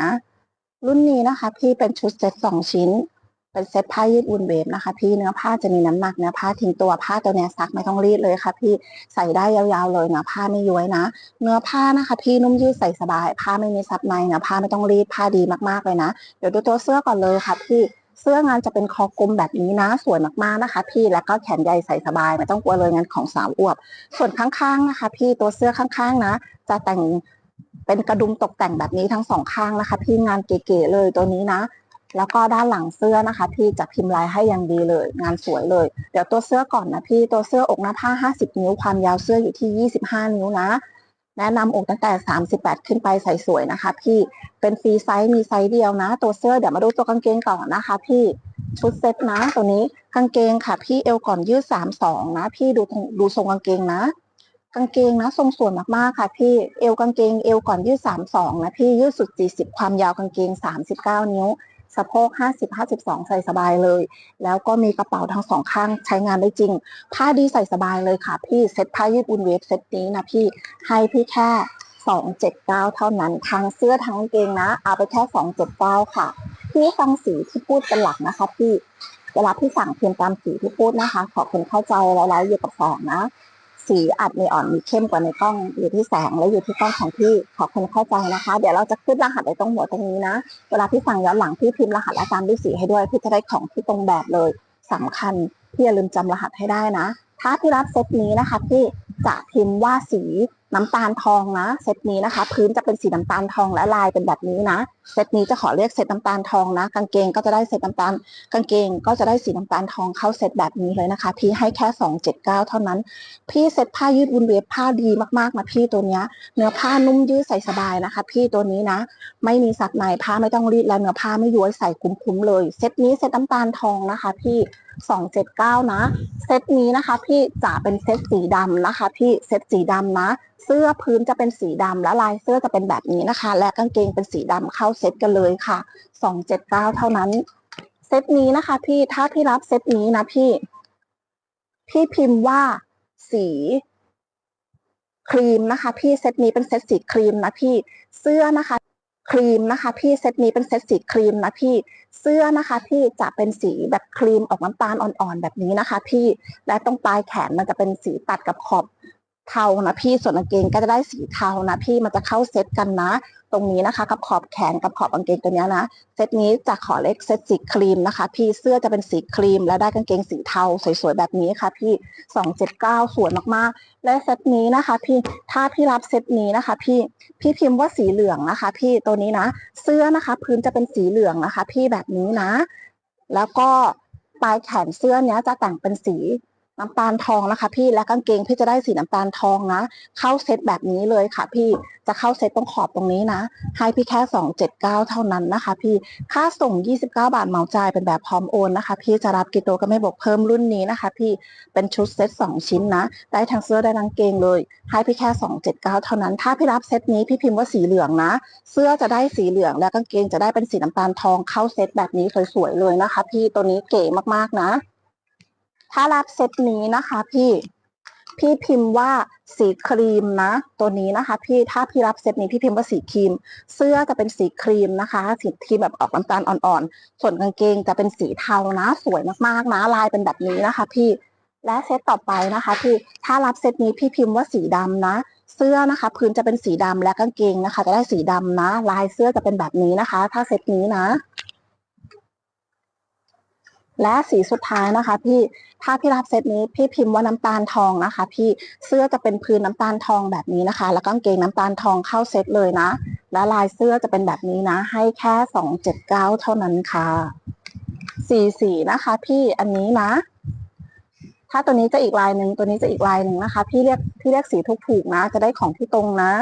นะ รุ่นนี้นะคะ พี่เป็นชุดเซ็ตสองชิ้น เป็นเซ็ตผ้ายืดอุ่นเวฟนะคะ พี่เนื้อผ้าจะมีน้ำหนักเนื้อผ้าทิ้งตัวผ้าตัวเนี้ยซักไม่ต้องรีดเลยค่ะ พี่ใส่ได้ยาวๆเลยเนื้อผ้าไม่ย้วยนะ เนื้อผ้านะคะ พี่นุ่มยืดใส่สบาย ผ้าไม่มีซับในเนื้อผ้าไม่ต้องรีดผ้าดีมากๆเลยนะ เดี๋ยวดูตัวเสื้อก่อนเลยค่ะ พี่เสื้องานจะเป็นคอกลมแบบนี้นะ สวยมากๆนะคะ พี่แล้วก็แขนใหญ่ใส่สบายไม่ต้องกลัวเลยงานของสาวอวบ ส่วนข้างๆนะคะ พี่ตัวเสื้อข้างๆนะ จะแต่ง เป็นกระดุมตกแต่งแบบนี้ทั้งสองข้างนะคะ พี่งานเก๋ๆเลยตัวนี้นะ แล้วก็ด้านหลังเสื้อนะคะ พี่จะพิมพ์ลายให้อย่างดีเลย งานสวยเลย เดี๋ยวตัวเสื้อก่อนนะพี่ตัวเสื้ออกหน้าผ้า 50 นิ้วความยาวเสื้ออยู่ที่ 25 นิ้วนะ แนะนำอกตั้งแต่ 38 ขึ้นไปใส่สวยนะคะ พี่เป็นฟรีไซส์มีไซส์เดียวนะ ตัวเสื้อเดี๋ยวมาดูตัวกางเกงก่อนนะคะ พี่ชุดเซ็ตนะตัวนี้กางเกงค่ะ พี่เอวก่อนยืด 32 นะ พี่ดูตรงดูทรงกางเกงนะ กางเกงนะทรงส่วยมากๆค่ะพี่เอวกางเกงเอวก่อนยืด32นะพี่ยืดสุด40ความยาวกางเกง39นิ้วสะโพก 50 52 ใส่สบายเลย แล้วก็มีกระเป๋าทั้งสองข้างใช้งานได้จริง ผ้าดีใส่สบายเลยค่ะ พี่เซ็ตผ้ายืดอุ่นเวฟเซ็ตนี้นะพี่ ให้พี่แค่ 279 เท่านั้น ทั้งเสื้อทั้งกางเกงนะ เอาไปแค่ 279 ค่ะ พี่ฟังสีที่พูดเป็นหลักนะคะพี่ เวลาพี่สั่งเพียงตามสีที่พูดนะคะ ขอคนเข้าใจแล้วไลฟ์อยู่กับแสงนะ สีอัดมีอ่อนมีเข้มกว่าในกล้องอยู่ที่แสงและอยู่ที่กล้องของพี่ขอคนเข้าใจนะคะ เดี๋ยวเราจะขึ้นรหัสไว้ตรงหัวตรงนี้นะ เวลาพี่สั่งย้อนหลังพี่พิมพ์รหัสและตามด้วยสีให้ด้วยพี่จะได้ของที่ตรงแบบเลยสำคัญพี่อย่าลืมจำรหัสให้ได้นะ ถ้าที่รับเซตนี้นะคะพี่จะพิมพ์ว่าสี น้ำตาลทองนะ เซตนี้นะคะ พื้นจะเป็นสีน้ำตาลทองและลายเป็นแบบนี้นะ เซตนี้จะขอเรียกเซตน้ำตาลทองนะ กางเกงก็จะได้เซตน้ำตาล กางเกงก็จะได้สีน้ำตาลทองเข้าเซตแบบนี้เลยนะคะ พี่ให้แค่ 279 เท่านั้น พี่เซตผ้ายืดวุนเวฟผ้าดีมากๆนะพี่ตัวเนี้ยเนื้อผ้านุ่มยืดใส่สบายนะคะ พี่ตัวนี้นะ ไม่มีสักในผ้าไม่ต้องรีดและเนื้อผ้าไม่ย้วยใส่คุ้มๆเลย เซตนี้เซตน้ำตาลทองนะคะ พี่ 279 นะ เซตนี้นะคะ พี่จะเป็นเซตสีดำนะคะ พี่เซตสีดำนะ เสื้อพื้นจะเป็นสีดำและลายเสื้อจะเป็นแบบนี้นะคะ และกางเกงเป็นสีดำเข้าเซตกันเลยค่ะ 279 เท่านั้น เซตนี้นะคะ พี่ถ้าพี่รับเซตนี้นะพี่ พี่พิมพ์ว่าสีครีมนะคะ พี่เซตนี้เป็นเซตสีครีมนะพี่เสื้อนะคะ ครีมนะคะ พี่เซตนี้เป็นเซตสีครีมนะพี่เสื้อนะคะ พี่จะเป็นสีแบบครีมออกน้ำตาลอ่อนๆแบบนี้นะคะ พี่และตรงปลายแขนมันจะเป็นสีตัดกับขอบ เทานะพี่ส่วนกางเกงก็จะได้สีเทานะพี่มันจะเข้าเซตกันนะ ตรงนี้นะคะ กับขอบแขนกับขอบกางเกงตัวนี้นะเซตนี้จะขอเลขเซตสีครีมนะคะ พี่เสื้อจะเป็นสีครีม แล้วได้กางเกงสีเทาสวยๆแบบนี้ค่ะ พี่279สวยมากๆ และเซตนี้นะคะ พี่ถ้าพี่รับเซตนี้นะคะ พี่พี่พิมพ์ว่าสีเหลืองนะคะ พี่ตัวนี้นะ เสื้อนะคะ พื้นจะเป็นสีเหลืองนะคะ พี่แบบนี้นะ แล้วก็ปลายแขนเสื้อเนี้ยจะแต่งเป็นสี น้ำตาลทองนะคะพี่และกางเกงพี่จะได้สีน้ำตาลทองนะเข้าเซตแบบนี้เลยค่ะ พี่จะเข้าเซตตรงขอบตรงนี้นะให้พี่แค่ 279 เท่านั้นนะคะ พี่ค่าส่ง 29 บาทเหมาจ่ายเป็นแบบพร้อมโอนนะคะ พี่จะรับกิโตก็ไม่บอกเพิ่มรุ่นนี้นะคะ พี่เป็นชุดเซต2 ชิ้นนะ ได้ทั้งเสื้อได้ทั้งเกงเลย ให้พี่แค่ 279 เท่านั้น ถ้าพี่รับเซตนี้พี่พิมพ์ว่าสีเหลืองนะ เสื้อจะได้สีเหลืองและกางเกงจะได้เป็นสีน้ำตาลทองเข้าเซตแบบนี้สวยๆเลยนะคะ พี่ตัวนี้เก๋มากๆนะ ถ้ารับเซตนี้นะคะพี่พี่พิมพ์ว่าสีครีมนะ ตัวนี้นะคะ พี่ถ้าพี่รับเซตนี้พี่พิมพ์ว่าสีครีม เสื้อจะเป็นสีครีมนะคะ สีที่แบบออกน้ำตาลอ่อนๆ ส่วนกางเกงจะเป็นสีเทานะ สวยมากๆนะลายเป็นแบบนี้นะคะ พี่และเซตต่อไปนะคะพี่ถ้ารับเซตนี้พี่พิมพ์ว่าสีดำนะ เสื้อนะคะ พื้นจะเป็นสีดำและกางเกงนะคะ จะได้สีดำนะ ลายเสื้อจะเป็นแบบนี้นะคะ ถ้าเซตนี้นะ และสีสุดท้ายนะคะ พี่ถ้าพี่รับเซตนี้พี่พิมพ์ว่าน้ำตาลทองนะคะ พี่เสื้อจะเป็นพื้นน้ำตาลทองแบบนี้นะคะ แล้วก็กางเกงน้ำตาลทองเข้าเซตเลยนะ และลายเสื้อจะเป็นแบบนี้นะ ให้แค่สองเจ็ดเก้าเท่านั้นค่ะสีสีนะคะ พี่อันนี้นะ ถ้าตัวนี้จะอีกลายหนึ่งตัวนี้จะอีกลายหนึ่งนะคะ พี่เรียกพี่เรียกสีทุกถูกนะ จะได้ของที่ตรงนะ